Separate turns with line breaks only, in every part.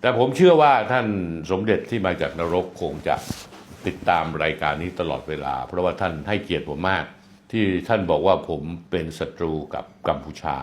แต่ผมเชื่อว่าท่านสมเด็จที่มาจากนรกคงจะติดตามรายการนี้ตลอดเวลา เพราะว่าท่านให้เกียรติผมมาก ที่ท่านบอกว่าผมเป็นศัตรูกับกัมพูชา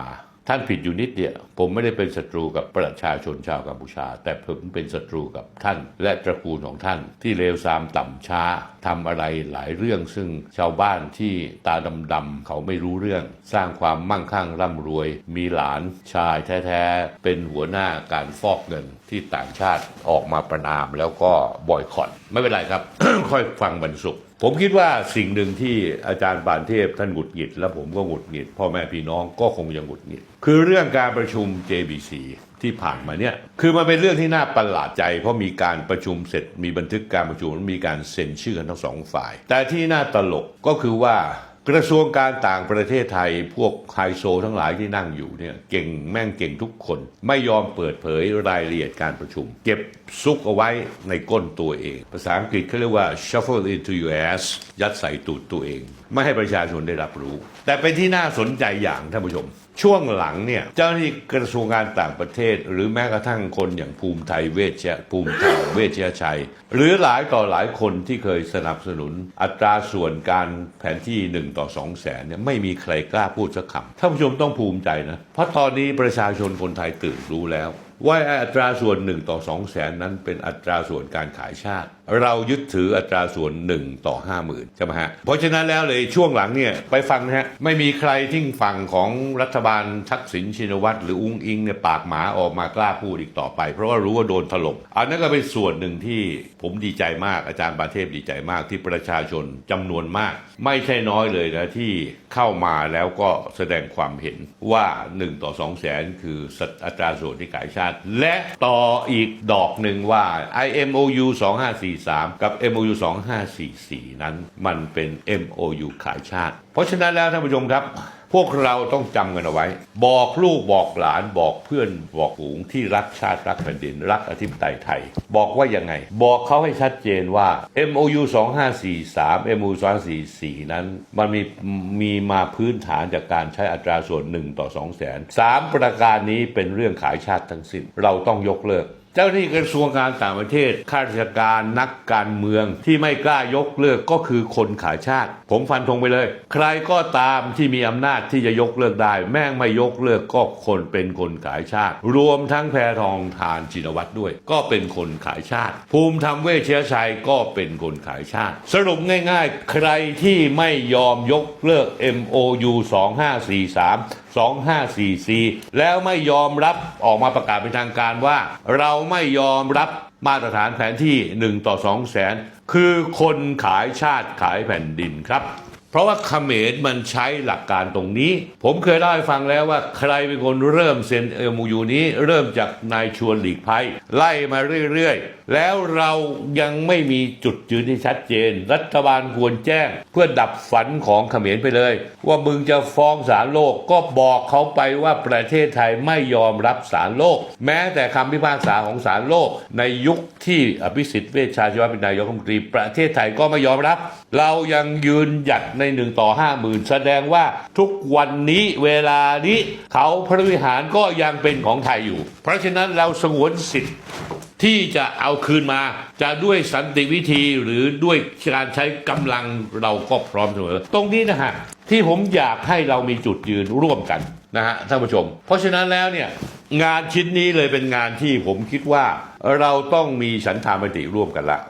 ท่านผิดอยู่นิดเดียวผมไม่ได้เป็นศัตรูกับประชาชนชาวกัมพูชา แต่ผมเป็นศัตรูกับท่าน และตระกูลของท่าน ที่เลวทรามต่ำช้าทำอะไรหลายเรื่อง ซึ่งชาวบ้านที่ตาดำๆเขาไม่รู้เรื่อง สร้างความมั่งคั่งร่ำรวย มีหลานชายแท้ๆเป็นหัวหน้าการฟอกเงินที่ต่างชาติออกมาประนามแล้วก็บอยคอตไม่เป็นไรครับ ค่อยฟังบรรสุข ผมคิดว่าสิ่งหนึ่งที่อาจารย์ปานเทพท่านหงุดหงิด และผมก็หงุดหงิด พ่อแม่พี่น้องก็คงยังหงุดหงิด คือเรื่องการประชุม JBC ที่ผ่านมาเนี่ยคือมันเป็นเรื่องที่น่าประหลาดใจ เพราะมีการประชุมเสร็จมีบันทึกการประชุมมีการเซ็นชื่อกันทั้งสองฝ่าย แต่ที่น่าตลกก็คือว่า กระทรวงการต่างประเทศไทยพวกไฮโซทั้งหลายที่นั่งอยู่เนี่ยเก่งแม่งเก่งทุกคน ไม่ยอมเปิดเผยรายละเอียดการประชุม เก็บซุกเอาไว้ในก้นตัวเอง ภาษาอังกฤษเขาเรียกว่า shuffle into your ass ยัดใส่ตูดตัวเองไม่ให้ประชาชนได้รับรู้ แต่เป็นที่น่าสนใจอย่างท่านผู้ชม ช่วงหลังเนี่ยเจ้าหน้าที่กระทรวงการต่างประเทศ หรือแม้กระทั่งคนอย่างภูมิไทยเวชยภูมิไทยเวชยชัย หรือหลายต่อหลายคนที่เคยสนับสนุน อัตราส่วนการแผนที่ 1 ต่อ 2 แสนเนี่ยไม่มีใครกล้าพูดสักคำท่านผู้ชมต้องภูมิใจนะเพราะตอนนี้ประชาชนคนไทยตื่นรู้แล้ว ว่าอัตราส่วน 1 ต่อ2แสนนั้นเป็นอัตราส่วนการขายชาติ เรายึดถืออัตราส่วน 1 ต่อ 5 0,000ใช่ไหมฮะ เพราะฉะนั้นแล้วเลยช่วงหลังเนี่ยไปฟังนะฮะ ไม่มีใครที่ฝั่งของรัฐบาลทักษิณชินวัตรหรืออุ้งอิงเนี่ยปากหมาออกมากล้าพูดอีกต่อไป เพราะว่ารู้ว่าโดนถล่มอันนั้นก็เป็นส่วนหนึ่งที่ผมดีใจมากอาจารย์ปาเทพดีใจมากที่ประชาชนจำนวนมาก ไม่ใช่น้อยเลยนะที่เข้ามาแล้วก็แสดงความเห็นว่า 1 ต่อ2แสนคืออัตราส่วนที่ขายชาติและต่ออีกดอกหนึ่งว่า IMOU 2543 กับ MOU 2544 นั้นมันเป็น MOU ขายชาติ เพราะฉะนั้นแล้วท่านผู้ชมครับ พวกเราต้องจำกันเอาไว้ บอกลูกบอกหลานบอกเพื่อนบอกฝูงที่รักชาติรักแผ่นดิน รักอธิปไตยไทย บอกว่ายังไง บอกเขาให้ชัดเจนว่า MOU 2543 MOU 2544 นั้น มันมีมีมาพื้นฐานจากการใช้อัตราส่วน 1 ต่อ2แสนสามประการนี้เป็นเรื่องขายชาติทั้งสิ้นเราต้องยกเลิก เจ้าหน้าที่กระทรวงการต่างประเทศข้าราชการนักการเมืองที่ไม่กล้ายกเลิกก็คือคนขายชาติ ผมฟันธงไปเลย ใครก็ตามที่มีอำนาจที่จะยกเลิกได้ แม่งไม่ยกเลิกก็คนเป็นคนขายชาติ รวมทั้งแพทองทานชินวัตรด้วย ก็เป็นคนขายชาติ ภูมิธรรมเวชยชัยก็เป็นคนขายชาติ สรุปง่าย ๆ ใครที่ไม่ยอมยกเลิก MOU 2543 2544 แล้วไม่ยอมรับออกมาประกาศเป็นทางการว่า เราไม่ยอมรับมาตรฐานแผนที่ 1 ต่อ 2 แสน คือคนขายชาติขายแผ่นดินครับ เพราะว่าเขมรมันใช้หลักการตรงนี้ ผมเคยเล่าให้ฟังแล้วว่าใครเป็นคนเริ่มเซ็นเอมูยูนี้ เริ่มจากนายชวนหลีกภัยไล่มาเรื่อยๆ แล้วเรายังไม่มีจุดยืนที่ชัดเจน รัฐบาลควรแจ้ง เพื่อดับฝันของเขมรไปเลย ว่ามึงจะฟ้องศาลโลกก็บอกเขาไปว่าประเทศไทยไม่ยอมรับศาลโลก แม้แต่คำพิพากษาของศาลโลก ในยุคที่อภิสิทธิ์เวชชาชีวะเป็นนายกรัฐมนตรีประเทศไทยก็ไม่ยอมรับ เรายังยืนหยัดในหนึ่งต่อห้าหมื่นแสดงว่าทุกวันนี้เวลานี้เขาพระวิหารก็ยังเป็นของไทยอยู่ เพราะฉะนั้นเราสงวนสิทธิ์ที่จะเอาคืนมาจะด้วยสันติวิธีหรือด้วยการใช้กำลังเราก็พร้อมเสมอ ตรงนี้นะฮะที่ผมอยากให้เรามีจุดยืนร่วมกันนะฮะท่านผู้ชม เพราะฉะนั้นแล้วเนี่ยงานชิ้นนี้เลยเป็นงานที่ผมคิดว่าเราต้องมีฉันทามติร่วมกันละ